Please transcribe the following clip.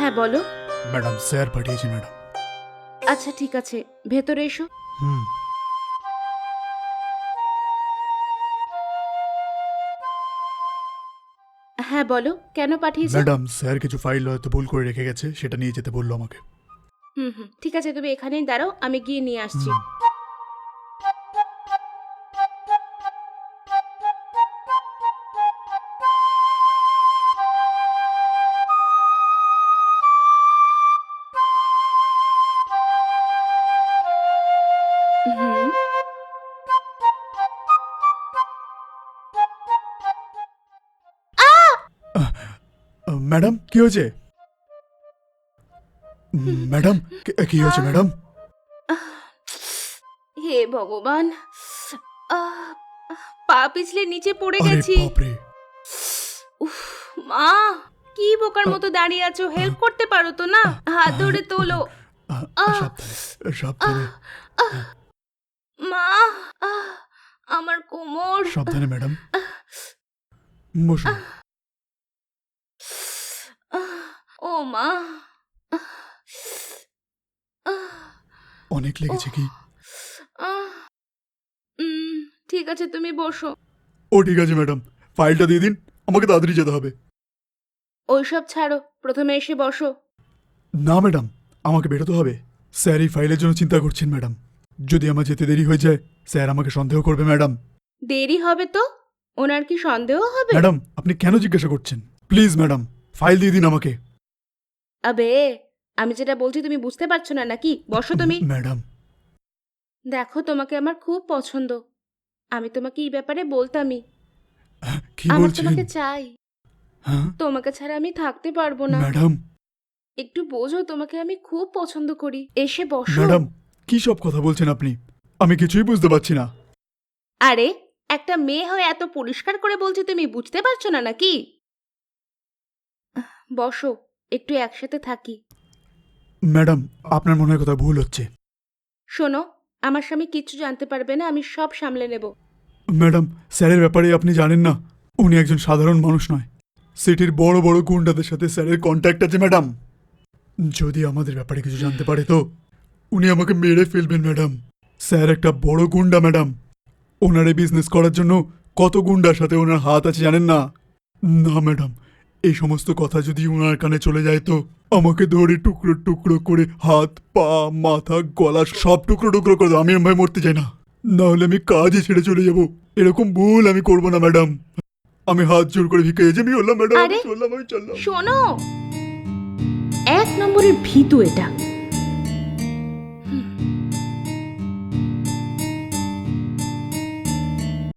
হ্যাঁ বলো। Madam sir পাঠিয়েছে ম্যাডাম। আচ্ছা ঠিক আছে। ভেতরে এসো। হুম। হ্যাঁ বলো। কেন পাঠিয়েছো? ম্যাডাম স্যার কিছু ফাইল হয়তো ভুল করে রেখে গেছে সেটা নিয়ে যেতে বলল আমাকে। হুম হুম। ঠিক আছে তুমি এখানেই দাঁড়াও আমি গিয়ে নিয়ে আসছি। হুম। ম্যাডাম কি হয়েছে? ম্যাডাম কি- হয়েছে ম্যাডাম? হে ভগবান পা পিছলে নিচে পড়ে গেছি। উফ মা কি বোকার মতো দাঁড়িয়ে আছো? হেল্প করতে পারো তো না? হাত ধরে তোলো। মা আমার কোমর। সাবধানে ম্যাডাম। বসুন। ও মা অনেক লেগেছে কি? আহ, ঠিক আছে তুমি বসো। ও ঠিক আছে ম্যাডাম। ফাইলটা দিয়ে দিন আমাকে তাড়াতাড়ি যেতে হবে। ওইসব ছাড়ো প্রথমে এসে বসো। না ম্যাডাম আমাকে বেরোতে হবে। স্যার এই ফাইলের জন্য চিন্তা করছেন ম্যাডাম। যদি আমার যেতে দেরি হয়ে যায় স্যার আমাকে সন্দেহ করবে ম্যাডাম। দেরি হবে তো? ওনার কি সন্দেহ হবে? ম্যাডাম আপনি কেন জিজ্ঞাসা করছেন? প্লিজ ম্যাডাম ফাইল দিয়ে দিন আমাকে। আবে আমি যেটা বলছি তুমি বুঝতে পারছ না নাকি? বসো তুমি। ম্যাডাম। দেখো তোমাকে আমার খুব পছন্দ। আমি তোমাকে এই ব্যাপারে বলতামই। কি আমার বলছেন? তোমাকে চাই। হ্যাঁ? তোমাকে ছাড়া আমি থাকতে পারব না। ম্যাডাম। একটু বোঝো তোমাকে আমি খুব পছন্দ করি। এসে বসো। ম্যাডাম কি সব কথা বলছেন আপনি? আমি কিছুই বুঝতে পারছি না। আরে একটা মেয়ে হয়ে এত পরিষ্কার করে বলছি তুমি বুঝতে পারছ না নাকি? বসো। একটু একসাথে থাকি। ম্যাডাম আপনার মনে হয় কথা ভুল হচ্ছে। শোনো আমার স্বামী কিচ্ছু জানতে পারবে না আমি সব সামলে নেব। ম্যাডাম স্যারের ব্যাপারে আপনি জানেন না। উনি একজন সাধারণ মানুষ নয়। সিটির বড় বড় গুন্ডাদের সাথে স্যারের কন্ট্যাক্ট আছে ম্যাডাম। যদি আমাদের ব্যাপারে কিছু জানতে পারে তো? উনি আমাকে মেরে ফেলবেন ম্যাডাম। স্যার একটা বড় গুন্ডা ম্যাডাম। ওনার এই বিজনেস করার জন্য কত গুন্ডার সাথে ওনার হাত আছে জানেন না? না ম্যাডাম। এই সমস্ত কথা যদি ওনার কানে চলে যায় তো? আমাকে ধরে টুকরো টুকরো করে হাত পা মাথা গলা সব টুকরো টুকরো করে আমি ভাই মরতে চাই না। নাহলে আমি কাজে ছেড়ে চলে যাব। এরকম ভুল আমি করব না ম্যাডাম। আমি হাত জোর করে ভিকে যে আমি বললাম ম্যাডাম আমি চললাম আমি চললাম। শোনো। এক নম্বরের ভীতু এটা।